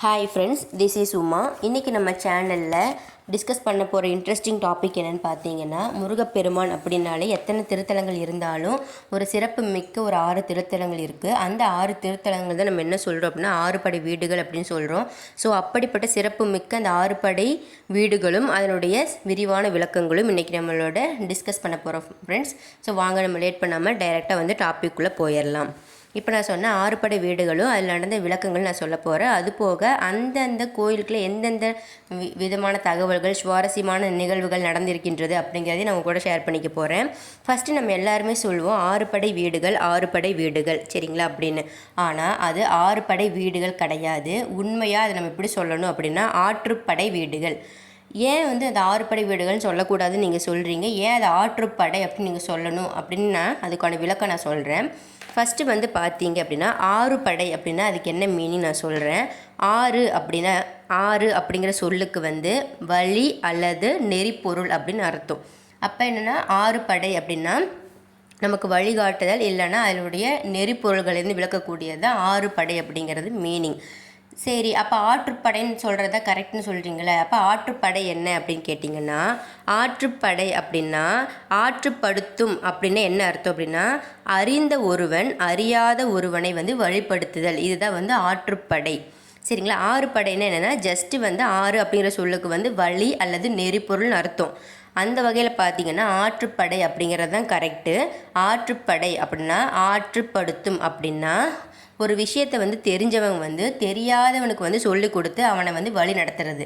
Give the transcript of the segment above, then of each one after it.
Hi friends this is Uma இன்றைக்கி நம்ம சேனலில் டிஸ்கஸ் பண்ண போகிற இன்ட்ரெஸ்டிங் டாபிக் என்னென்னு பார்த்தீங்கன்னா முருகப்பெருமான் அப்படின்னாலே எத்தனை திருத்தலங்கள் இருந்தாலும் ஒரு சிறப்பு மிக்க ஒரு ஆறு திருத்தலங்கள் இருக்குது அந்த ஆறு திருத்தலங்கள் தான் நம்ம என்ன சொல்கிறோம் அப்படின்னா ஆறுபடை வீடுகள் அப்படின்னு சொல்கிறோம் ஸோ அப்படிப்பட்ட சிறப்பு மிக்க அந்த ஆறுபடை வீடுகளும் அதனுடைய விரிவான விளக்கங்களும் இன்றைக்கி நம்மளோட டிஸ்கஸ் பண்ண போகிறோம் ஃப்ரெண்ட்ஸ் ஸோ வாங்க நம்ம லேட் பண்ணாமல் டைரெக்டாக வந்து டாப்பிக்குள்ளே போயிடலாம் இப்போ நான் சொன்ன ஆறுபடை வீடுகளும் அதில் நடந்த விளக்கங்கள் நான் சொல்ல போகிறேன் அது போக அந்தந்த கோயிலுக்குள்ள எந்தெந்த வி- விதமான தகவல்கள் சுவாரஸ்யமான நிகழ்வுகள் நடந்திருக்கின்றது அப்படிங்கிறதையும் நான் கூட ஷேர் பண்ணிக்க போகிறேன் ஃபஸ்ட்டு நம்ம எல்லாருமே சொல்லுவோம் ஆறுபடை வீடுகள் ஆறுபடை வீடுகள். சரிங்களா? அப்படின்னு. ஆனால் அது ஆறுபடை வீடுகள் கிடையாது. உண்மையாக அதை நம்ம எப்படி சொல்லணும் அப்படின்னா ஆற்றுப்படை வீடுகள். ஏன் வந்து அது ஆறுபடை வீடுகள்னு சொல்லக்கூடாதுன்னு நீங்கள் சொல்கிறீங்க ஏன் அது ஆற்றுப்படை அப்படின்னு நீங்கள் சொல்லணும் அப்படின்னு நான் அதுக்கான விளக்கம் நான் சொல்கிறேன் ஃபஸ்ட்டு வந்து பார்த்தீங்க அப்படின்னா ஆறு படை அப்படின்னா அதுக்கு என்ன மீனிங் நான் சொல்கிறேன் ஆறு அப்படின்னா ஆறு அப்படிங்கிற சொல்லுக்கு வந்து வழி அல்லது நெறிப்பொருள் அப்படின்னு அர்த்தம். அப்போ என்னென்னா ஆறு படை அப்படின்னா நமக்கு வழிகாட்டுதல் இல்லைன்னா அதனுடைய நெறிப்பொருள்களிலிருந்து விளக்கக்கூடியது தான் ஆறு படை அப்படிங்கிறது மீனிங் சரி அப்போ ஆற்றுப்படைன்னு சொல்கிறத கரெக்ட்னு சொல்கிறீங்களே அப்போ ஆற்றுப்படை என்ன அப்படின்னு கேட்டிங்கன்னா ஆற்றுப்படை அப்படின்னா ஆற்றுப்படுத்தும் அப்படின்னா என்ன அர்த்தம் அப்படின்னா அறிந்த ஒருவன் அறியாத ஒருவனை வந்து வழிப்படுத்துதல். இதுதான் வந்து ஆற்றுப்படை. சரிங்களா? ஆறு படைன்னா என்னென்னா ஜஸ்ட்டு வந்து ஆறு அப்படிங்கிற சொல்லுக்கு வந்து வழி அல்லது நெறிப்பொருள்னு அர்த்தம். அந்த வகையில் பார்த்தீங்கன்னா ஆற்றுப்படை அப்படிங்கிறது தான் கரெக்டு ஆற்றுப்படை அப்படின்னா ஆற்றுப்படுத்தும் அப்படின்னா ஒரு விஷயத்தை வந்து தெரிஞ்சவன் வந்து தெரியாதவனுக்கு வந்து சொல்லி கொடுத்து அவனை வந்து வழி நடத்துறது.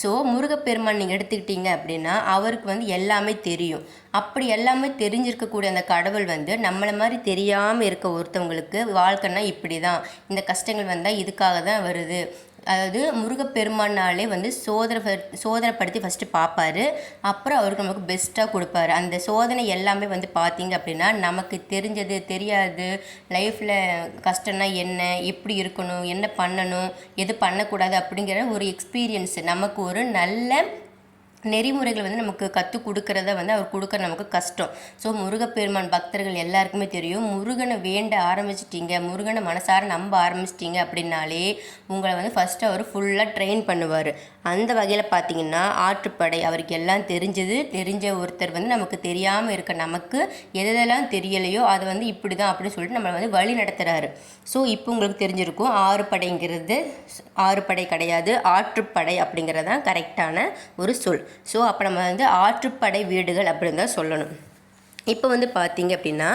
ஸோ முருகப்பெருமான் நீங்கள் எடுத்துக்கிட்டீங்க அப்படின்னா அவருக்கு வந்து எல்லாமே தெரியும். அப்படி எல்லாமே தெரிஞ்சிருக்கக்கூடிய அந்த கடவுள் வந்து நம்மளை மாதிரி தெரியாமல் இருக்க ஒருத்தவங்களுக்கு வாழ்க்கைன்னா இப்படி தான் இந்த கஷ்டங்கள் வந்தால் இதுக்காக தான் வருது. அதாவது முருகப்பெருமானாலே வந்து சோதனை சோதனைப்படுத்தி ஃபஸ்ட்டு பார்ப்பாரு அப்புறம் அவருக்கு நமக்கு பெஸ்ட்டாக கொடுப்பாரு. அந்த சோதனை எல்லாமே வந்து பார்த்தீங்க அப்படின்னா நமக்கு தெரிஞ்சது தெரியாது. லைஃப்பில் கஷ்டம்னா என்ன எப்படி இருக்கணும் என்ன பண்ணணும் எது பண்ணக்கூடாது அப்படிங்கிற ஒரு எக்ஸ்பீரியன்ஸு நமக்கு ஒரு நல்ல நெறிமுறைகள் வந்து நமக்கு கற்றுக் கொடுக்கறத வந்து அவர் கொடுக்க நமக்கு கஷ்டம். ஸோ முருகப்பெருமான் பக்தர்கள் எல்லாருக்குமே தெரியும். முருகனை வேண்ட ஆரம்பிச்சிட்டிங்க. முருகனை மனசார நம்ப ஆரம்பிச்சிட்டிங்க அப்படின்னாலே உங்களை வந்து ஃபஸ்ட்டு அவர் ஃபுல்லாக ட்ரெயின் பண்ணுவார். அந்த வகையில் பார்த்தீங்கன்னா ஆற்றுப்படை அவருக்கு எல்லாம் தெரிஞ்சது. தெரிஞ்ச ஒருத்தர் வந்து நமக்கு தெரியாமல் இருக்க நமக்கு எதெல்லாம் தெரியலையோ அதை வந்து இப்படி தான் அப்படின்னு சொல்லிட்டு நம்மளை வந்து வழி நடத்துகிறாரு ஸோ இப்போ உங்களுக்கு தெரிஞ்சிருக்கும் ஆறு படைங்கிறது ஆறு படை கிடையாது ஆற்றுப்படை அப்படிங்கிறது தான் கரெக்டான ஒரு சொல். ஸோ அப்போ நம்ம வந்து ஆற்றுப்படை வீடுகள் அப்படின்னு தான் சொல்லணும். இப்போ வந்து பார்த்தீங்க அப்படின்னா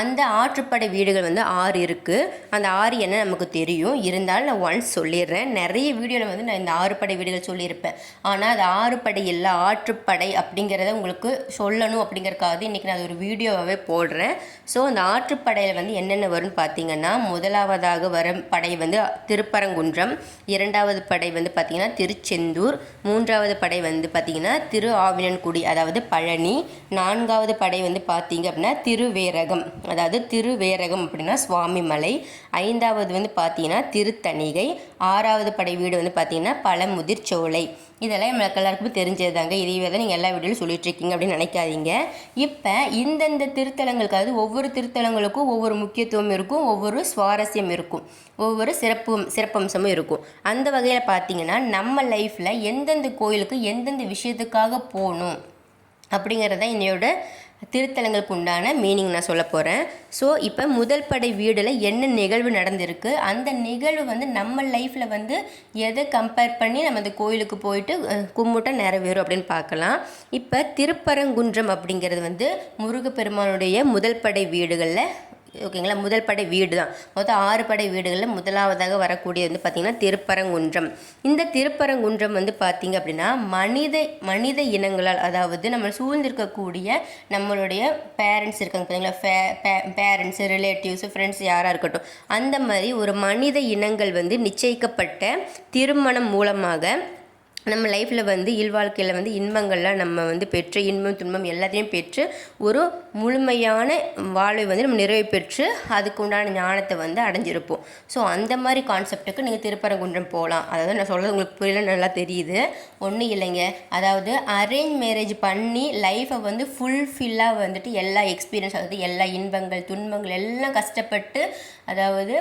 அந்த ஆற்றுப்படை வீடுகள் வந்து ஆறு இருக்குது அந்த ஆறு என்ன நமக்கு தெரியும்? இருந்தாலும் நான் ஒன்ஸ் சொல்லிடுறேன். நிறைய வீடியோவில் வந்து நான் இந்த ஆறுப்படை வீடுகள் சொல்லியிருப்பேன். ஆனால் அது ஆறுப்படை இல்லை ஆற்றுப்படை அப்படிங்கிறத உங்களுக்கு சொல்லணும் அப்படிங்கிறக்காக இன்றைக்கி நான் அது ஒரு வீடியோவாகவே போடுறேன். ஸோ அந்த ஆற்றுப்படையில் வந்து என்னென்ன வரும்னு பார்த்தீங்கன்னா முதலாவதாக வர படை வந்து திருப்பரங்குன்றம் இரண்டாவது படை வந்து பார்த்திங்கன்னா திருச்செந்தூர் மூன்றாவது படை வந்து பார்த்திங்கன்னா திரு ஆவினன்குடி அதாவது பழனி நான்காவது படை வந்து பார்த்தீங்க அப்படின்னா திருவேரகம். அதாவது திருவேரகம் அப்படின்னா சுவாமி மலை ஐந்தாவது வந்து பார்த்தீங்கன்னா திருத்தணிகை. ஆறாவது படை வீடு வந்து பார்த்தீங்கன்னா பழமுதிர்ச்சோலை இதெல்லாம் நம்மளுக்கு எல்லாருக்குமே தெரிஞ்சது தாங்க இதையே தான் நீங்கள் எல்லா வீடியோலும் சொல்லிட்டு இருக்கீங்க அப்படின்னு நினைக்காதீங்க. இப்போ இந்தந்த திருத்தலங்களுக்கு அதாவது ஒவ்வொரு திருத்தலங்களுக்கும் ஒவ்வொரு முக்கியத்துவம் இருக்கும். ஒவ்வொரு சுவாரஸ்யம் இருக்கும். ஒவ்வொரு சிறப்பு சிறப்பம்சமும் இருக்கும். அந்த வகையில் பார்த்தீங்கன்னா நம்ம லைஃப்பில் எந்தெந்த கோயிலுக்கு எந்தெந்த விஷயத்துக்காக போகணும் அப்படிங்கிறத என்னையோட திருத்தலங்களுக்கு உண்டான மீனிங் நான் சொல்ல போகிறேன் ஸோ இப்போ முதல் படை வீடில் என்ன நிகழ்வு நடந்திருக்கு? அந்த நிகழ்வு வந்து நம்ம லைஃப்பில் வந்து எதை கம்பேர் பண்ணி நம்ம அந்த கோயிலுக்கு போயிட்டு கும்பிட்டா நிறைவேறும் அப்படின்னு பார்க்கலாம். இப்போ திருப்பரங்குன்றம் அப்படிங்கிறது வந்து முருகப்பெருமானுடைய முதல் படை வீடுகளில் ஓகேங்களா? முதல் படை வீடு தான் மொத்தம் ஆறு படை வீடுகளில் முதலாவதாக வரக்கூடியது வந்து பார்த்திங்கன்னா திருப்பரங்குன்றம். இந்த திருப்பரங்குன்றம் வந்து பார்த்திங்க அப்படின்னா மனித மனித இனங்களால் அதாவது நம்ம சூழ்ந்திருக்கக்கூடிய நம்மளுடைய பேரண்ட்ஸ் இருக்காங்க பார்த்தீங்களா பேரண்ட்ஸு ரிலேட்டிவ்ஸு ஃப்ரெண்ட்ஸ் யாராக இருக்கட்டும். அந்த மாதிரி ஒரு மனித இனங்கள் வந்து நிச்சயிக்கப்பட்ட திருமணம் மூலமாக நம்ம லைஃப்பில் வந்து இல்வாழ்க்கையில் வந்து இன்பங்கள்லாம் நம்ம வந்து பெற்று இன்பம் துன்பம் எல்லாத்தையும் பெற்று ஒரு முழுமையான வாழ்வை வந்து நம்ம நிறைவு பெற்று அதுக்கு உண்டான ஞானத்தை வந்து அடைஞ்சிருப்போம். ஸோ அந்த மாதிரி கான்செப்ட்டுக்கு நீங்கள் திருப்பரங்குன்றம் போகலாம் அதாவது நான் சொல்கிறது உங்களுக்கு புரியல நல்லா தெரியுது. ஒன்றும் இல்லைங்க. அதாவது அரேஞ்ச் மேரேஜ் பண்ணி லைஃப்பை வந்து ஃபுல்ஃபில்லாக வந்துட்டு எல்லா எக்ஸ்பீரியன்ஸ் அதாவது எல்லா இன்பங்கள் துன்பங்கள் எல்லாம் கஷ்டப்பட்டு அதாவது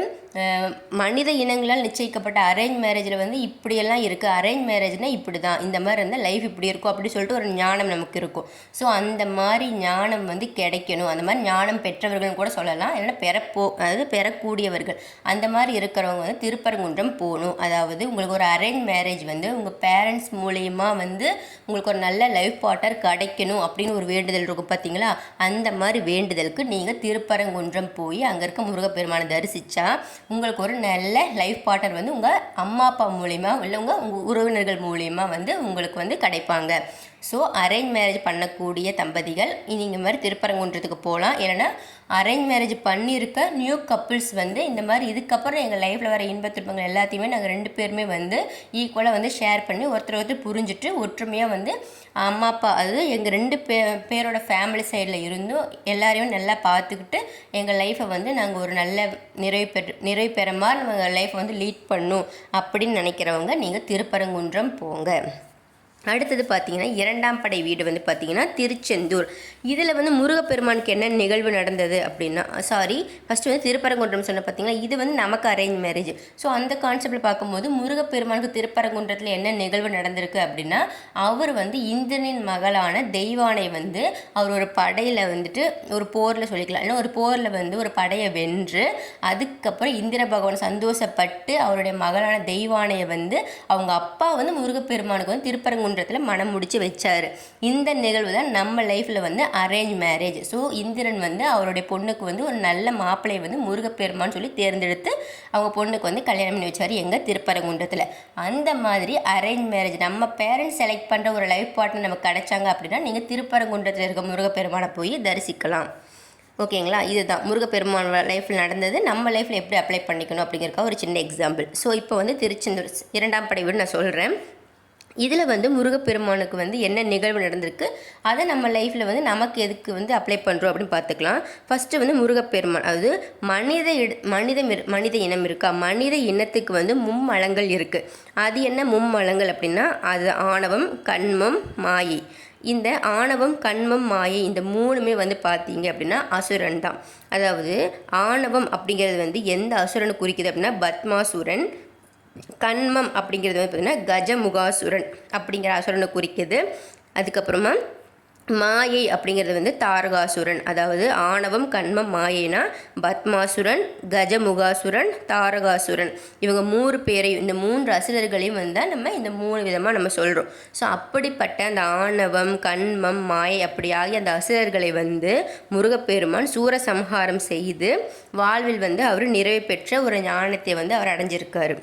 மனித இனங்களால் நிச்சயிக்கப்பட்ட அரேஞ்ச் மேரேஜில் வந்து இப்படியெல்லாம் இருக்குது அரேஞ்ச் மேரேஜ்னால் இப்படி தான் இந்த மாதிரி இருந்தால் லைஃப் இப்படி இருக்கும் அப்படி சொல்லிட்டு ஒரு ஞானம் நமக்கு இருக்கும். ஸோ அந்த மாதிரி ஞானம் வந்து கிடைக்கணும். அந்த மாதிரி ஞானம் பெற்றவர்கள் கூட சொல்லலாம். இல்லைன்னா பெறப்போ அதாவது பெறக்கூடியவர்கள். அந்த மாதிரி இருக்கிறவங்க வந்து திருப்பரங்குன்றம் போகணும். அதாவது உங்களுக்கு ஒரு அரேஞ்ச் மேரேஜ் வந்து உங்கள் பேரண்ட்ஸ் மூலயமா வந்து உங்களுக்கு ஒரு நல்ல லைஃப் பார்ட்னர் கிடைக்கணும் அப்படின்னு ஒரு வேண்டுதல் இருக்கும் பார்த்தீங்களா அந்த மாதிரி வேண்டுதலுக்கு நீங்கள் திருப்பரங்குன்றம் போய் அங்கே இருக்க முருகப்பெருமானை தரிசித்தா உங்களுக்கு ஒரு நல்ல லைஃப் பார்ட்னர் வந்து உங்கள் அம்மா அப்பா மூலிமா இல்லை உங்கள் உங்கள் உறவினர்கள் மூலிமா வந்து உங்களுக்கு வந்து கிடைப்பாங்க. ஸோ அரேஞ்ச் மேரேஜ் பண்ணக்கூடிய தம்பதிகள் நீங்கள் மாதிரி திருப்பரங்குன்றத்துக்கு போகலாம் இல்லைன்னா அரேஞ்ச் மேரேஜ் பண்ணியிருக்க நியூ கப்புள்ஸ் வந்து இந்த மாதிரி இதுக்கப்புறம் எங்கள் லைஃப்பில் வர இன்ப எல்லாத்தையுமே நாங்கள் ரெண்டு பேருமே வந்து ஈக்குவலாக வந்து ஷேர் பண்ணி ஒருத்தர் ஒருத்தர் புரிஞ்சுட்டு ஒற்றுமையாக வந்து அம்மா அப்பா அதாவது எங்கள் ரெண்டு பே பேரோட ஃபேமிலி சைடில் இருந்தும் எல்லாரையும் நல்லா பார்த்துக்கிட்டு எங்கள் லைஃப்பை வந்து நாங்கள் ஒரு நல்ல நிறைவு பெற்று நிறைவு பெற மாதிரி நாங்கள் லைஃப்பை வந்து லீட் பண்ணும் அப்படின்னு நினைக்கிறவங்க நீங்கள் திருப்பரங்குன்றம் போங்க. அடுத்தது பார்த்தீங்கன்னா இரண்டாம் படை வீடு வந்து பார்த்தீங்கன்னா திருச்செந்தூர். இதில் வந்து முருகப்பெருமானுக்கு என்ன நிகழ்வு நடந்தது அப்படின்னா சாரி ஃபஸ்ட்டு வந்து திருப்பரங்குன்றம் சொன்ன பார்த்தீங்கன்னா இது வந்து நமக்கு அரேஞ்ச் மேரேஜ் ஸோ அந்த கான்செப்டில் பார்க்கும்போது முருகப்பெருமானுக்கு திருப்பரங்குன்றத்தில் என்ன நிகழ்வு நடந்திருக்கு அப்படின்னா அவர் வந்து இந்திரனின் மகளான தெய்வானை வந்து அவர் ஒரு படையில் வந்துட்டு ஒரு போரில் சொல்லிக்கலாம். இல்லை ஒரு போரில் வந்து ஒரு படையை வென்று அதுக்கப்புறம் இந்திர பகவான் சந்தோஷப்பட்டு அவருடைய மகளான தெய்வானையை வந்து அவங்க அப்பா வந்து முருகப்பெருமானுக்கு வந்து திருப்பரங்குன்றத்தில் மனம் முடிச்சு வச்சார். இந்த நிகழ்வு தான் நம்ம லைஃப்பில் வந்து அரேஞ்ச் மேரேஜ் ஸோ இந்திரன் வந்து அவருடைய பொண்ணுக்கு வந்து ஒரு நல்ல மாப்பிள்ளையை வந்து முருகப்பெருமான்னு சொல்லி தேர்ந்தெடுத்து அவங்க பொண்ணுக்கு வந்து கல்யாணம் பண்ணி வச்சார் எங்கள் திருப்பரங்குன்றத்தில். அந்த மாதிரி அரேஞ்ச் மேரேஜ் நம்ம பேரண்ட்ஸ் செலக்ட் பண்ணுற ஒரு லைஃப் பார்ட்னர் நமக்கு கிடைச்சாங்க அப்படின்னா நீங்கள் திருப்பரங்குன்றத்தில் இருக்க முருகப்பெருமானை போய் தரிசிக்கலாம். ஓகேங்களா? இதுதான். முருகப்பெருமான் லைஃப்பில் நடந்தது. நம்ம லைஃப்பில் எப்படி அப்ளை பண்ணிக்கணும் அப்படிங்கிறக்க ஒரு சின்ன எக்ஸாம்பிள் ஸோ இப்போ வந்து திருச்செந்தூர் இரண்டாம் படை வீடு நான் சொல்கிறேன் இதில் வந்து முருகப்பெருமானுக்கு வந்து என்ன நிகழ்வு நடந்திருக்கு? அதை நம்ம லைஃப்பில் வந்து நமக்கு எதுக்கு வந்து அப்ளை பண்ணுறோம் அப்படின்னு பார்த்துக்கலாம். ஃபஸ்ட்டு வந்து முருகப்பெருமான் அதாவது மனித இட மனித மனித இனம் இருக்கா? மனித இனத்துக்கு வந்து மும்மலங்கள் இருக்குது அது என்ன மும்மலங்கள் அப்படின்னா அது ஆணவம் கண்மம் மாயை. இந்த ஆணவம் கண்மம் மாயை இந்த மூணுமே வந்து பார்த்தீங்க அப்படின்னா அசுரன் தான். அதாவது ஆணவம் அப்படிங்கிறது வந்து எந்த அசுரனை குறிக்குது அப்படின்னா பத்மாசுரன் கண்மம் அப்படிங்கிறது வந்து பார்த்திங்கன்னா கஜமுகாசுரன் அப்படிங்கிற அசுரனை குறிக்குது. அதுக்கப்புறமா மாயை அப்படிங்கிறது வந்து தாரகாசுரன். அதாவது ஆணவம் கண்மம் மாயைனா பத்மாசுரன் கஜமுகாசுரன் தாரகாசுரன். இவங்க மூணு பேரையும் இந்த மூன்று அசுரர்களையும் வந்தால் நம்ம இந்த மூணு விதமாக நம்ம சொல்கிறோம் ஸோ அப்படிப்பட்ட அந்த ஆணவம் கண்மம் மாயை அப்படி ஆகிய அந்த அசுரர்களை வந்து முருகப்பெருமான் சூரசம்ஹாரம் செய்து வாழ்வில் வந்து அவர் நிறைவு பெற்ற ஒரு ஞானத்தை வந்து அவர் அடைஞ்சிருக்காரு.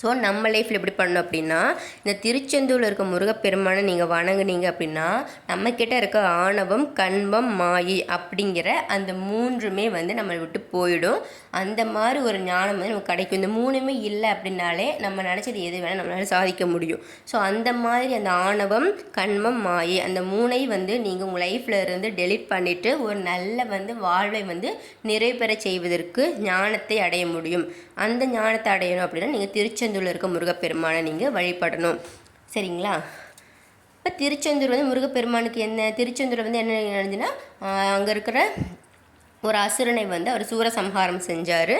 ஸோ நம்ம லைஃப்பில் எப்படி பண்ணணும் அப்படின்னா இந்த திருச்செந்தூரில் இருக்க முருகப்பெருமானை நீங்கள் வணங்குனீங்க அப்படின்னா நம்மக்கிட்ட இருக்க ஆணவம் கண்பம் மாயி அப்படிங்கிற அந்த மூன்றுமே வந்து நம்மளை விட்டு போயிடும். அந்த மாதிரி ஒரு ஞானம் வந்து நமக்கு கிடைக்கும். இந்த மூணுமே இல்லை அப்படின்னாலே நம்ம நினச்சது எது வேணால் நம்மளால சாதிக்க முடியும். ஸோ அந்த மாதிரி அந்த ஆணவம் கண்மம் மாயி அந்த மூனை வந்து நீங்கள் உங்கள் லைஃப்பில் இருந்து டெலீட் பண்ணிவிட்டு ஒரு நல்ல வந்து வாழ்வை வந்து நிறைவு பெற செய்வதற்கு ஞானத்தை அடைய முடியும். அந்த ஞானத்தை அடையணும் அப்படின்னா நீங்கள் திருச்செந்தூரில் இருக்க முருகப்பெருமானை நீங்கள் வழிபடணும். சரிங்களா? இப்போ திருச்செந்தூர் வந்து முருகப்பெருமானுக்கு என்ன திருச்செந்தூர் வந்து என்ன நடந்துன்னா அங்கே இருக்கிற ஒரு அசுரனை வந்து அவர் சூரசம்ஹாரம் செஞ்சார்.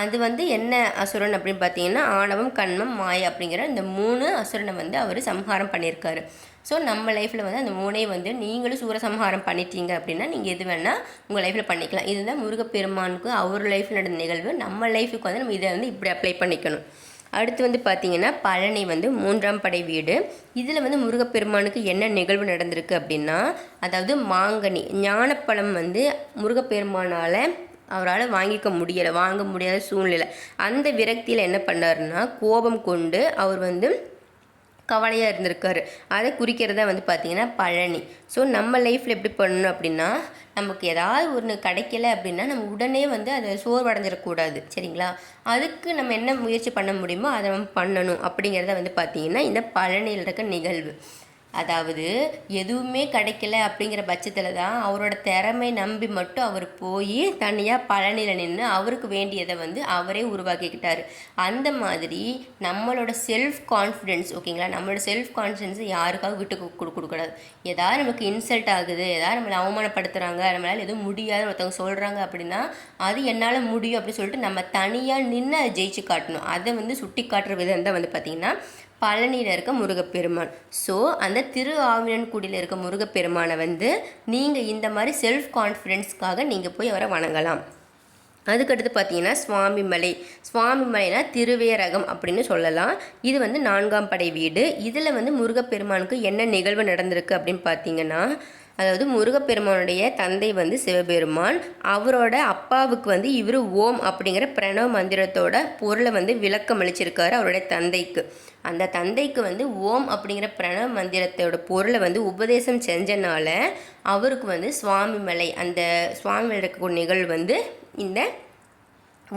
அது வந்து என்ன அசுரன் அப்படின்னு பார்த்தீங்கன்னா ஆணவம் கண்மம் மாயை அப்படிங்கிற இந்த மூணு அசுரனை வந்து அவர் சம்ஹாரம் பண்ணியிருக்காரு. ஸோ நம்ம லைஃப்பில் வந்து அந்த மூனை வந்து நீங்களும் சூரசம்ஹாரம் பண்ணிட்டீங்க அப்படின்னா நீங்கள் எது வேணால் உங்கள் லைஃப்பில் பண்ணிக்கலாம். இதுதான் முருகப்பெருமானுக்கு அவர் லைஃப்பில் நடந்த நிகழ்வு. நம்ம லைஃபுக்கு வந்து நம்ம இதை வந்து இப்படி அப்ளை பண்ணிக்கணும். அடுத்து வந்து பார்த்தீங்கன்னா பழனி வந்து மூன்றாம் படை வீடு. இதில் வந்து முருகப்பெருமானுக்கு என்ன நிகழ்வு நடந்திருக்கு அப்படின்னா அதாவது மாங்கனி ஞானப்பழம் வந்து முருகப்பெருமானால் அவரால் வாங்கிக்க முடியலை வாங்க முடியாத சூழ்நிலை. அந்த விரக்தியில் என்ன பண்ணாருன்னா கோபம் கொண்டு அவர் வந்து கவலையாக இருந்திருக்காரு. அதை குறிக்கிறதா வந்து பார்த்திங்கன்னா பழனி. ஸோ நம்ம லைஃப்பில் எப்படி பண்ணணும் அப்படின்னா நமக்கு ஏதாவது ஒன்று கிடைக்கல அப்படின்னா நம்ம உடனே வந்து அதை சோர்வடைஞ்சிடக்கூடாது. சரிங்களா? அதுக்கு நம்ம என்ன முயற்சி பண்ண முடியுமோ அதை நம்ம பண்ணணும் அப்படிங்கிறத வந்து பார்த்தீங்கன்னா இந்த பழனியில் இருக்க நிகழ்வு. அதாவது எதுவுமே கிடைக்கல அப்படிங்கிற பட்சத்தில் தான் அவரோட திறமை நம்பி மட்டும் அவர் போய் தனியாக பழனியில் நின்று அவருக்கு வேண்டியதை வந்து அவரே உருவாக்கிக்கிட்டார். அந்த மாதிரி நம்மளோட செல்ஃப் கான்ஃபிடென்ஸ் ஓகேங்களா நம்மளோட செல்ஃப் கான்ஃபிடென்ஸை யாருக்காக விட்டு கொடு- கொடு ஏதாவது நமக்கு இன்சல்ட் ஆகுது ஏதாவது நம்மளை அவமானப்படுத்துகிறாங்க நம்மளால் எதுவும் முடியாது ஒருத்தவங்க சொல்கிறாங்க அப்படின்னா அது என்னால் முடியும் அப்படின்னு சொல்லிட்டு நம்ம தனியாக நின்று அதை ஜெயிச்சு காட்டணும். அதை வந்து சுட்டி காட்டுற விதம் தான் வந்து பார்த்திங்கன்னா பழனியில் இருக்க முருகப்பெருமான். ஸோ அந்த திரு ஆவினன்குடியில் இருக்க முருகப்பெருமானை வந்து நீங்கள் இந்த மாதிரி செல்ஃப் கான்ஃபிடென்ஸ்க்காக நீங்கள் போய் அவரை வணங்கலாம். அதுக்கடுத்து பார்த்தீங்கன்னா சுவாமிமலை. சுவாமிமலைனா திருவேரகம் அப்படின்னு சொல்லலாம். இது வந்து நான்காம் படை வீடு. இதில் வந்து முருகப்பெருமானுக்கு என்ன நிகழ்வு நடந்திருக்கு அப்படின்னு பார்த்தீங்கன்னா அதாவது முருகப்பெருமானுடைய தந்தை வந்து சிவபெருமான். அவரோட அப்பாவுக்கு வந்து இவர் ஓம் அப்படிங்கிற பிரணவ மந்திரத்தோட பொருளை வந்து விளக்கம் அளிச்சிருக்காரு அவருடைய தந்தைக்கு. அந்த தந்தைக்கு வந்து ஓம் அப்படிங்கிற பிரணவ மந்திரத்தோட பொருளை வந்து உபதேசம் செஞ்சனால அவருக்கு வந்து சுவாமிமலை அந்த சுவாமிமலை இருக்கக்கூடிய நிகழ்வு வந்து இந்த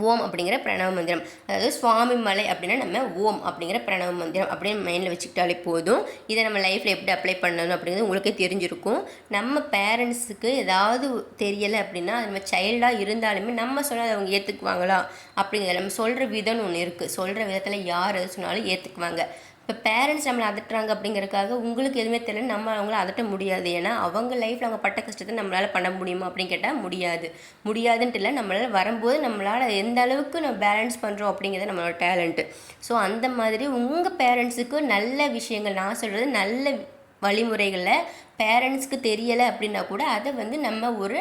ஓம் அப்படிங்கிற பிரணவ மந்திரம். அதாவது சுவாமி மலை அப்படின்னா நம்ம ஓம் அப்படிங்கிற பிரணவ மந்திரம் அப்படின்னு மைண்டில் வச்சுக்கிட்டாலே போதும். இதை நம்ம லைஃப்பில் எப்படி அப்ளை பண்ணணும் அப்படிங்கிறது உங்களுக்கே தெரிஞ்சிருக்கும். நம்ம பேரண்ட்ஸுக்கு ஏதாவது தெரியலை அப்படின்னா அது நம்ம சைல்டாக இருந்தாலுமே நம்ம சொன்னால் அவங்க ஏற்றுக்குவாங்களா அப்படிங்கிறத நம்ம சொல்கிற விதம்னு ஒன்று இருக்குது சொல்கிற விதத்தில் யார் எது சொன்னாலும் ஏற்றுக்குவாங்க இப்போ பேரண்ட்ஸ் நம்மளை அதட்டுறாங்க அப்படிங்கிறக்காக உங்களுக்கு எதுவுமே தெரியல நம்ம அவங்கள அதட்ட முடியாது. ஏன்னா அவங்க லைஃப்பில் அவங்க பட்ட கஷ்டத்தை நம்மளால் பண்ண முடியுமா அப்படின்னு கேட்டால் முடியாது. முடியாதுன்ட்டு இல்லை நம்மளால் வரும்போது நம்மளால் எந்த அளவுக்கு நம்ம பேலன்ஸ் பண்ணுறோம் அப்படிங்கிறது நம்மளோட டேலண்ட்டு ஸோ அந்த மாதிரி உங்கள் பேரண்ட்ஸுக்கு நல்ல விஷயங்கள் நான் சொல்கிறது நல்ல வழிமுறைகளில் பேரண்ட்ஸ்க்கு தெரியலை அப்படின்னா கூட அதை வந்து நம்ம ஒரு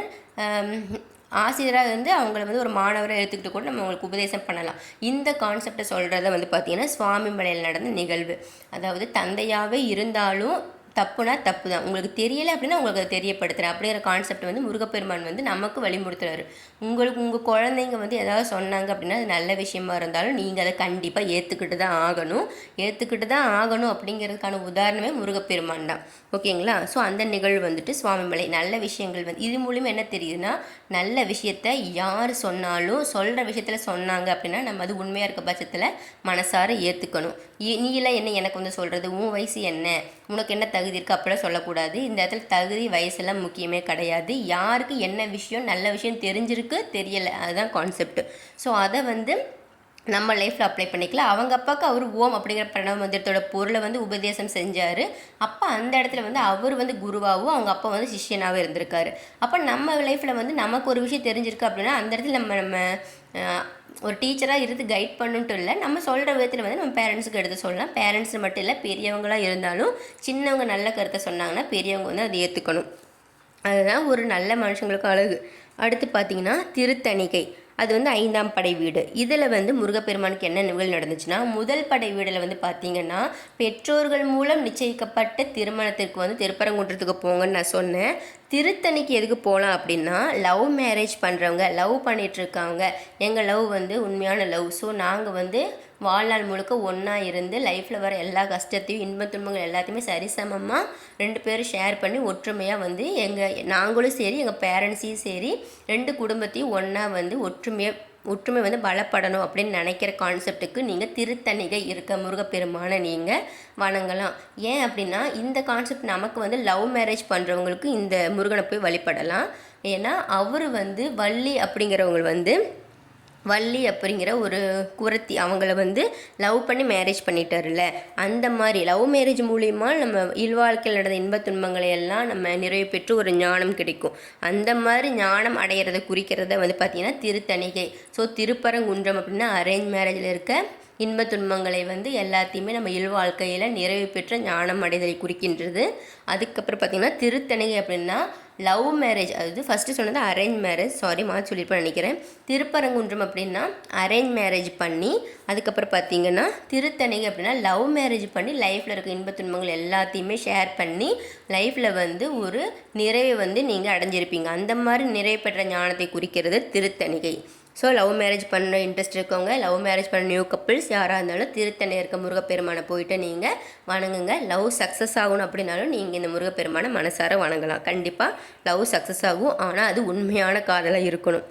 ஆசிரியராக வந்து அவங்கள வந்து ஒரு மாணவரை எடுத்துக்கிட்டு கூட நம்ம அவங்களுக்கு உபதேசம் பண்ணலாம். இந்த கான்செப்டை சொல்கிறத வந்து பார்த்திங்கன்னா சுவாமி மலையில் நடந்த நிகழ்வு. அதாவது தந்தையாகவே இருந்தாலும் தப்புனா தப்பு தான் உங்களுக்கு தெரியலை அப்படின்னா உங்களுக்கு அதை தெரியப்படுத்துகிறேன் அப்படிங்கிற கான்செப்ட் வந்து முருகப்பெருமான் வந்து நமக்கு வழிமுறுத்துறாரு உங்களுக்கு உங்கள் குழந்தைங்க வந்து ஏதாவது சொன்னாங்க அப்படின்னா அது நல்ல விஷயமா இருந்தாலும் நீங்கள் அதை கண்டிப்பாக ஏற்றுக்கிட்டு தான் ஆகணும். ஏற்றுக்கிட்டு தான் ஆகணும் அப்படிங்கிறதுக்கான உதாரணமே முருகப்பெருமான் தான். ஓகேங்களா? ஸோ அந்த நிகழ்வு வந்துட்டு சுவாமிமலை நல்ல விஷயங்கள் வந்து இது மூலிமா என்ன தெரியுதுன்னா நல்ல விஷயத்த யார் சொன்னாலும் சொல்கிற விஷயத்தில் சொன்னாங்க அப்படின்னா நம்ம அது உண்மையாக இருக்க பட்சத்தில் மனசார ஏற்றுக்கணும் நீ எல்லாம் என்ன எனக்கு வந்து சொல்கிறது உன் வயசு என்ன? உனக்கு என்ன தகுதி இருக்குது அப்படிலாம் சொல்லக்கூடாது. இந்த இடத்துல தகுதி வயசெல்லாம் முக்கியமே கிடையாது. யாருக்கு என்ன விஷயம் நல்ல விஷயம் தெரிஞ்சிருக்கு தெரியலை. அதுதான் கான்செப்ட் ஸோ அதை வந்து நம்ம லைஃப்பில் அப்ளை பண்ணிக்கலாம் அவங்க அப்பாவுக்கு அவர் ஓம் அப்படிங்கிற பிரணவ மந்திரத்தோட பொருளை வந்து உபதேசம் செஞ்சார். அப்போ அந்த இடத்துல வந்து அவர் வந்து குருவாகவும் அவங்க அப்பா வந்து சிஷ்யனாகவும் இருந்திருக்காரு. அப்போ நம்ம லைஃப்பில் வந்து நமக்கு ஒரு விஷயம் தெரிஞ்சிருக்கு அப்படின்னா அந்த இடத்துல நம்ம நம்ம ஒரு டீச்சராக இருந்து கைட் பண்ணுன்ட்டு இல்லை. நம்ம சொல்கிற விதத்தில் வந்து நம்ம பேரண்ட்ஸுக்கு எடுத்து சொல்லலாம். பேரண்ட்ஸ் மட்டும் இல்லை பெரியவங்களாக இருந்தாலும் சின்னவங்க நல்ல கருத்தை சொன்னாங்கன்னா பெரியவங்க வந்து அதை ஏற்றுக்கணும் அதுதான் ஒரு நல்ல மனுஷங்களுக்கு அழகு. அடுத்து பார்த்தீங்கன்னா திருத்தணிகை. அது வந்து ஐந்தாம் படை வீடு. இதில் வந்து முருகப்பெருமானுக்கு என்ன நிகழ்வு நடந்துச்சுன்னா முதல் படை வீடில் வந்து பார்த்தீங்கன்னா பெற்றோர்கள் மூலம் நிச்சயிக்கப்பட்ட திருமணத்திற்கு வந்து திருப்பரங்குன்றத்துக்கு போங்கன்னு நான் சொன்னேன். திருத்தணிக்கு எதுக்கு போகலாம் அப்படின்னா லவ் மேரேஜ் பண்ணுறவங்க லவ் பண்ணிகிட்ருக்காங்க எங்கள் லவ் வந்து உண்மையான லவ் ஸோ நாங்கள் வந்து வாழ்நாள் முழுக்க ஒன்றா இருந்து லைஃப்பில் வர எல்லா கஷ்டத்தையும் இன்பத் துன்பங்கள் எல்லாத்தையுமே சரிசமமாக ரெண்டு பேரும் ஷேர் பண்ணி ஒற்றுமையாக வந்து எங்கள் நாங்களும் சரி எங்கள் பேரண்ட்ஸையும் சரி ரெண்டு குடும்பத்தையும் ஒன்றா வந்து ஒற்றுமையாக ஒற்றுமை வந்து பலப்படணும் அப்படின்னு நினைக்கிற கான்செப்ட்டுக்கு நீங்கள் திருத்தணிகை இருக்க முருகப்பெருமானை நீங்கள் வணங்கலாம். ஏன் அப்படின்னா இந்த கான்செப்ட் நமக்கு வந்து லவ் மேரேஜ் பண்ணுறவங்களுக்கு இந்த முருகனை போய் வழிபடலாம். ஏன்னா அவர் வந்து வள்ளி அப்படிங்கிறவங்க வந்து வள்ளி அப்படிங்கிற ஒரு குரத்தி அவங்கள வந்து லவ் பண்ணி மேரேஜ் பண்ணிட்டார்ல அந்த மாதிரி லவ் மேரேஜ் மூலிமா நம்ம இல்வாழ்க்கையில் நடந்த இன்பத் துன்பங்களை எல்லாம் நம்ம நிறைவு பெற்று ஒரு ஞானம் கிடைக்கும். அந்த மாதிரி ஞானம் அடையிறத குறிக்கிறத வந்து பார்த்திங்கன்னா திருத்தணிகை. ஸோ திருப்பரங்குன்றம் அப்படின்னா அரேஞ்ச் மேரேஜில் இருக்க இன்பத் துன்பங்களை வந்து எல்லாத்தையுமே நம்ம இல்வாழ்க்கையில் நிறைவு பெற்ற ஞானம் அடைதலை குறிக்கின்றது. அதுக்கப்புறம் பார்த்திங்கன்னா திருத்தணிகை அப்படின்னா லவ் மேரேஜ் அதாவது ஃபஸ்ட்டு சொன்னது அரேஞ்ச் மேரேஜ் சாரி மாற்றி சொல்லியிருப்பேன் நினைக்கிறேன். திருப்பரங்குன்றம் அப்படின்னா அரேஞ்ச் மேரேஜ் பண்ணி அதுக்கப்புறம் பார்த்தீங்கன்னா திருத்தணிகை அப்படின்னா லவ் மேரேஜ் பண்ணி லைஃப்பில் இருக்க இன்ப துன்பங்கள் எல்லாத்தையுமே ஷேர் பண்ணி லைஃப்பில் வந்து ஒரு நிறைவை வந்து நீங்கள் அடைஞ்சிருப்பீங்க. அந்த மாதிரி நிறைவு பெற்ற ஞானத்தை குறிக்கிறது திருத்தணிகை. ஸோ லவ் மேரேஜ் பண்ண இன்ட்ரெஸ்ட் இருக்கவங்க லவ் மேரேஜ் பண்ண நியூ கப்பிள்ஸ் யாராக இருந்தாலும் திருத்தணி இருக்க முருகப்பெருமானை போயிட்டு நீங்கள் வணங்குங்க. லவ் சக்ஸஸ் ஆகணும் அப்படின்னாலும் நீங்கள் இந்த முருகப்பெருமானை மனசார வணங்கலாம். கண்டிப்பாக லவ் சக்ஸஸ் ஆகும். ஆனால் அது உண்மையான காதலாக இருக்கணும்.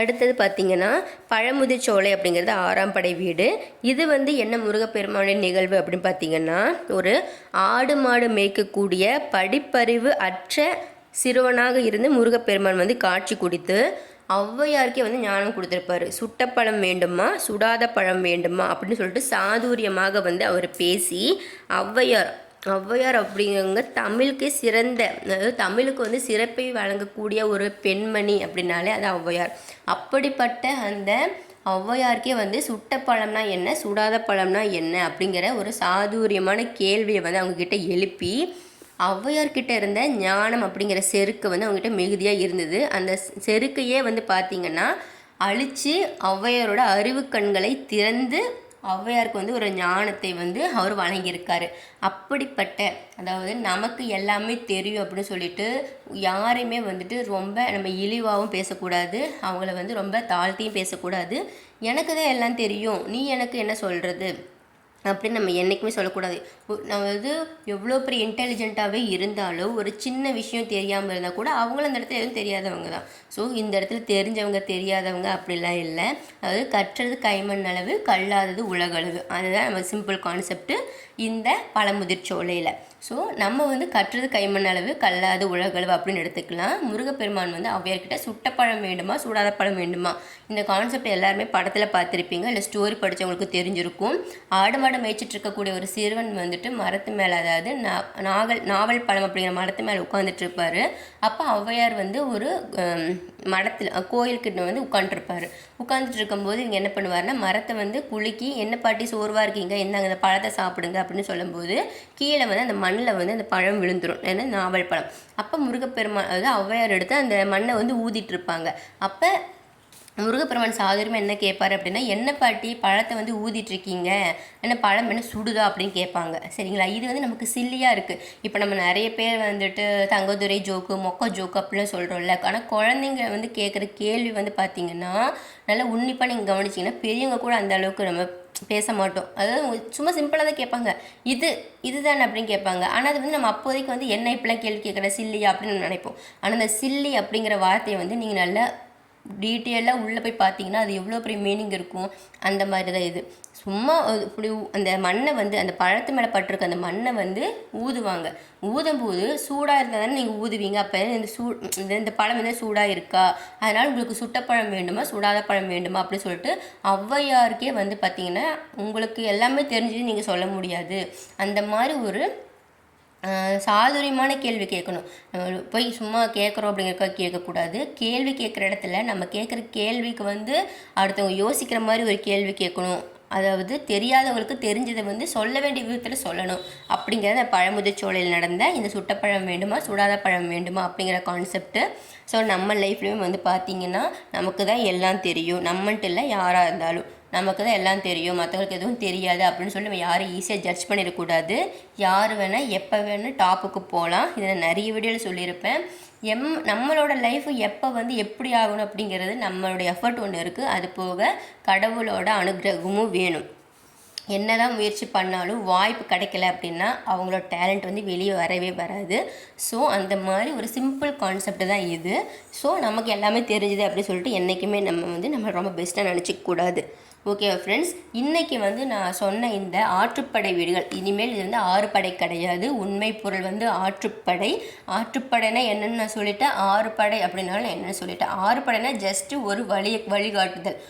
அடுத்தது பார்த்திங்கன்னா பழமுதிர்ச்சோலை அப்படிங்கிறது ஆறாம் படை வீடு. இது வந்து என்ன முருகப்பெருமானின் நிகழ்வு அப்படின்னு பார்த்தீங்கன்னா ஒரு ஆடு மாடு மேய்க்கக்கூடிய படிப்பறிவு அற்ற சிறுவனாக இருந்து முருகப்பெருமான் வந்து காட்சி கொடுத்து ஔவையாருக்கே வந்து ஞானம் கொடுத்துருப்பாரு. சுட்ட பழம் வேண்டுமா? சுடாத பழம் வேண்டுமா? அப்படின்னு சொல்லிட்டு சாதுரியமாக வந்து அவர் பேசி ஔவையார் ஔவையார் அப்படிங்கிறவங்க தமிழுக்கே சிறந்த அதாவது தமிழுக்கு வந்து சிறப்பை வழங்கக்கூடிய ஒரு பெண்மணி அப்படின்னாலே அது ஔவையார். அப்படிப்பட்ட அந்த ஔவையாருக்கே வந்து சுட்ட பழம்னா என்ன? சுடாத பழம்னா என்ன? அப்படிங்கிற ஒரு சாதுரியமான கேள்வியை வந்து அவங்கக்கிட்ட எழுப்பி ஔவையார்கிட்ட இருந்த ஞானம் அப்படிங்கிற செருக்கு வந்து அவங்ககிட்ட மிகுதியாக இருந்தது. அந்த செருக்கையே வந்து பார்த்திங்கன்னா அழித்து ஔவையாரோட அறிவு கண்களை திறந்து ஔவையாருக்கு வந்து ஒரு ஞானத்தை வந்து அவர் வழங்கியிருக்காரு. அப்படிப்பட்ட அதாவது நமக்கு எல்லாமே தெரியும் அப்படின்னு சொல்லிட்டு யாரையுமே வந்துட்டு ரொம்ப நம்ம இழிவாகவும் பேசக்கூடாது அவங்கள வந்து ரொம்ப தாழ்த்தியும் பேசக்கூடாது. எனக்கு தான் எல்லாம் தெரியும். நீ எனக்கு என்ன சொல்கிறது அப்படின்னு நம்ம என்றைக்குமே சொல்லக்கூடாது. நம்ம வந்து எவ்வளோ பெரிய இன்டெலிஜென்ட்டாகவே இருந்தாலும் ஒரு சின்ன விஷயம் தெரியாமல் இருந்தால் கூட அவங்களும் அந்த இடத்துல எதுவும் தெரியாதவங்க தான். ஸோ இந்த இடத்துல தெரிஞ்சவங்க தெரியாதவங்க அப்படிலாம் இல்லை. அதாவது கற்றது கைமண் அளவு கல்லாதது உலகளவு. அதுதான் நம்ம சிம்பிள் கான்செப்ட்டு இந்த பழமுதிர் சோலையில் ஸோ நம்ம வந்து கற்றது கைமண் அளவு கல்லாது உலகளவு அப்படின்னு எடுத்துக்கலாம். முருகப்பெருமான் வந்து அவ்வையார்கிட்ட சுட்ட பழம் வேண்டுமா சூடாத பழம் வேண்டுமா? இந்த கான்செப்ட் எல்லாருமே படத்தில் பார்த்துருப்பீங்க. இல்லை ஸ்டோரி படித்தவங்களுக்கு தெரிஞ்சிருக்கும். ஆடு மாடு மேய்ச்சிட்டு இருக்கக்கூடிய ஒரு சிறுவன் வந்துட்டு மரத்து மேலே அதாவது நாவல் நாவல் பழம் அப்படிங்கிற மரத்து மேலே உட்காந்துட்டு இருப்பார். அப்போ ஔவையார் வந்து ஒரு மடத்தில் கோயில்கிட்ட வந்து உட்காந்துருப்பார் உட்காந்துட்டு இருக்கும்போது இங்கே என்ன பண்ணுவார்னா மரத்தை வந்து குலுக்கி என்ன பாட்டி சோர்வாக இருக்கீங்க? என்னங்க அந்த பழத்தை சாப்பிடுங்க அப்படின்னு சொல்லும்போது கீழே வந்து அந்த மண்ணில் வந்து அந்த பழம் விழுந்துடும் ஏன்னா நாவல் பழம். அப்போ முருகப்பெருமான் அதாவது ஔவையார் எடுத்து அந்த மண்ணை வந்து ஊதிட்டு இருப்பாங்க அப்போ முருகப்பெருமான் சாதுரியமாக என்ன கேட்பார் அப்படின்னா என்ன பாட்டி பழத்தை வந்து ஊதிட்டுருக்கீங்க? என்ன பழம் என்ன சுடுதா? அப்படின்னு கேட்பாங்க சரிங்களா? இது வந்து நமக்கு சில்லியாக இருக்குது இப்போ நம்ம நிறைய பேர் வந்துட்டு தங்கதுரை ஜோக்கு மொக்க ஜோக்கு அப்படிலாம் சொல்கிறோம்ல ஆனால் குழந்தைங்க வந்து கேட்குற கேள்வி வந்து பார்த்திங்கன்னா நல்லா உன்னிப்பாக நீங்கள் கவனிச்சிங்கன்னா பெரியவங்க கூட அந்த அளவுக்கு நம்ம பேச மாட்டோம். அதாவது சும்மா சிம்பிளாக தான் கேட்பாங்க. இது இதுதானே அப்படின்னு கேட்பாங்க. ஆனால் அது வந்து நம்ம அப்போதைக்கு வந்து என்ன இப்படிலாம் கேள்வி கேட்குற சில்லியா அப்படின்னு நினைப்போம். ஆனால் அந்த சில்லி அப்படிங்கிற வார்த்தையை வந்து நீங்கள் நல்லா டீட்டெயிலாக உள்ளே போய் பார்த்தீங்கன்னா அது எவ்வளோ பெரிய மீனிங் இருக்கும்? அந்த மாதிரி தான் இது. சும்மா இப்படி அந்த மண்ணை வந்து அந்த பழத்து மேலே பட்டிருக்க அந்த மண்ணை வந்து ஊதுவாங்க. ஊதும் போது சூடாக இருந்தால் தானே நீங்கள் ஊதுவீங்க. அப்போ இந்த சூ இந்த பழம் வந்து சூடாக இருக்கா? அதனால் உங்களுக்கு சுட்டப்பழம் வேண்டுமா? சுடாத பழம் வேண்டுமா? அப்படின்னு சொல்லிட்டு ஔவையாருக்கே வந்து பார்த்திங்கன்னா உங்களுக்கு எல்லாமே தெரிஞ்சது நீங்கள் சொல்ல முடியாது. அந்த மாதிரி ஒரு சாதுரியமான கேள்வி கேட்கணும். நம்ம போய் சும்மா கேட்குறோம் அப்படிங்கிறக்க கேட்கக்கூடாது. கேள்வி கேட்குற இடத்துல நம்ம கேட்குற கேள்விக்கு வந்து அடுத்தவங்க யோசிக்கிற மாதிரி ஒரு கேள்வி கேட்கணும். அதாவது தெரியாதவங்களுக்கு தெரிஞ்சதை வந்து சொல்ல வேண்டிய விதத்தில் சொல்லணும். அப்படிங்கிறத பழமுதிர்ச்சோலையில் நடந்த இந்த சுட்டப்பழம் வேண்டுமா சுடாத பழம் வேண்டுமா அப்படிங்கிற கான்செப்ட்டு ஸோ நம்ம லைஃப்லேயும் வந்து பார்த்திங்கன்னா நமக்கு தான் எல்லாம் தெரியும். நம்மன்ட்டு இல்லை யாராக இருந்தாலும். நமக்கு தான் எல்லாம் தெரியும் மற்றவங்களுக்கு எதுவும் தெரியாது அப்படின்னு சொல்லி நம்ம யாரும் ஈஸியாக ஜட்ஜ் பண்ணிடக்கூடாது. யார் வேணால் எப்போ வேணால் டாப்புக்கு போகலாம் இதை நான் நிறைய வீடியோவில் சொல்லியிருப்பேன். எம் நம்மளோட லைஃப் எப்போ வந்து எப்படி ஆகணும் அப்படிங்கிறது நம்மளோட எஃபர்ட் ஒன்று இருக்குது அது போக கடவுளோட அனுகிரகமும் வேணும். என்ன தான் முயற்சி பண்ணாலும் வாய்ப்பு கிடைக்கல அப்படின்னா அவங்களோட டேலண்ட் வந்து வெளியே வரவே வராது. ஸோ அந்த மாதிரி ஒரு சிம்பிள் கான்செப்ட் தான் இது. ஸோ நமக்கு எல்லாமே தெரிஞ்சுது அப்படின்னு சொல்லிட்டு என்றைக்குமே நம்ம வந்து நம்ம ரொம்ப பெஸ்ட்டாக நினச்சிக்க கூடாது. ஓகே ஃப்ரெண்ட்ஸ் இன்றைக்கி வந்து நான் சொன்ன இந்த ஆற்றுப்படை வீடுகள் இனிமேல் இது வந்து ஆறு படை கிடையாது. உண்மை பொருள் வந்து ஆற்றுப்படை. ஆற்றுப்படைனா என்னென்னு நான் சொல்லிட்டேன். ஆறு படை அப்படின்னாலும் என்னென்னு சொல்லிட்டேன். ஆறு படைனா ஜஸ்ட்டு ஒரு வழி வழிகாட்டுதல்.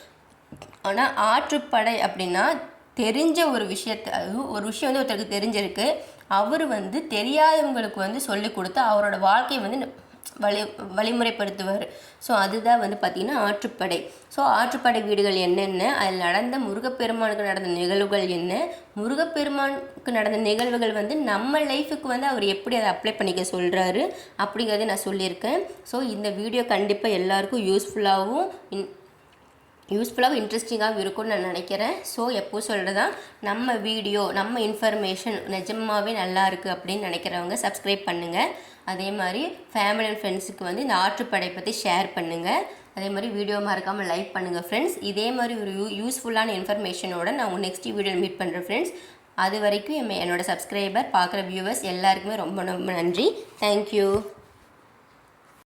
ஆனால் ஆற்றுப்படை அப்படின்னா தெரிஞ்ச ஒரு விஷயத்தை ஒரு விஷயம் வந்து ஒருத்தருக்கு தெரிஞ்சிருக்கு. அவர் வந்து தெரியாதவங்களுக்கு வந்து சொல்லி கொடுத்து அவரோட வாழ்க்கையை வந்து வழி வழிமுறைப்படுத்துவார். ஸோ அதுதான் வந்து பார்த்திங்கன்னா ஆற்றுப்படை. ஸோ ஆற்றுப்படை வீடுகள் என்னென்ன? அதில் நடந்த முருகப்பெருமானுக்கு நடந்த நிகழ்வுகள் என்ன? முருகப்பெருமானுக்கு நடந்த நிகழ்வுகள் வந்து நம்ம லைஃபுக்கு வந்து அவர் எப்படி அதை அப்ளை பண்ணிக்க சொல்கிறாரு அப்படிங்கிறத நான் சொல்லியிருக்கேன். ஸோ இந்த வீடியோ கண்டிப்பாக எல்லாருக்கும் யூஸ்ஃபுல்லாகவும் யூஸ்ஃபுல்லாகவும் இன்ட்ரெஸ்டிங்காகவும் இருக்கும்னு நான் நினைக்கிறேன். ஸோ எப்போ சொல்கிறதா நம்ம வீடியோ நம்ம இன்ஃபர்மேஷன் நிஜமாகவே நல்லா இருக்குது அப்படின்னு நினைக்கிறவங்க சப்ஸ்கிரைப் பண்ணுங்கள் அதே மாதிரி ஃபேமிலி அண்ட் ஃப்ரெண்ட்ஸுக்கு வந்து இந்த ஆற்றுப்படை பற்றி ஷேர் பண்ணுங்கள் அதே மாதிரி வீடியோ மறக்காமல் லைக் பண்ணுங்கள் ஃப்ரெண்ட்ஸ் இதே மாதிரி ஒரு யூ யூஸ்ஃபுல்லான இன்ஃபர்மேஷனோட நான் உங்கள் நெக்ஸ்ட் வீடியோவில் மீட் பண்ணுறேன் ஃப்ரெண்ட்ஸ் அது வரைக்கும் என் என்னோட சப்ஸ்கிரைபர் பார்க்குற வியூவர்ஸ் எல்லாருக்குமே ரொம்ப ரொம்ப நன்றி. தேங்க்யூ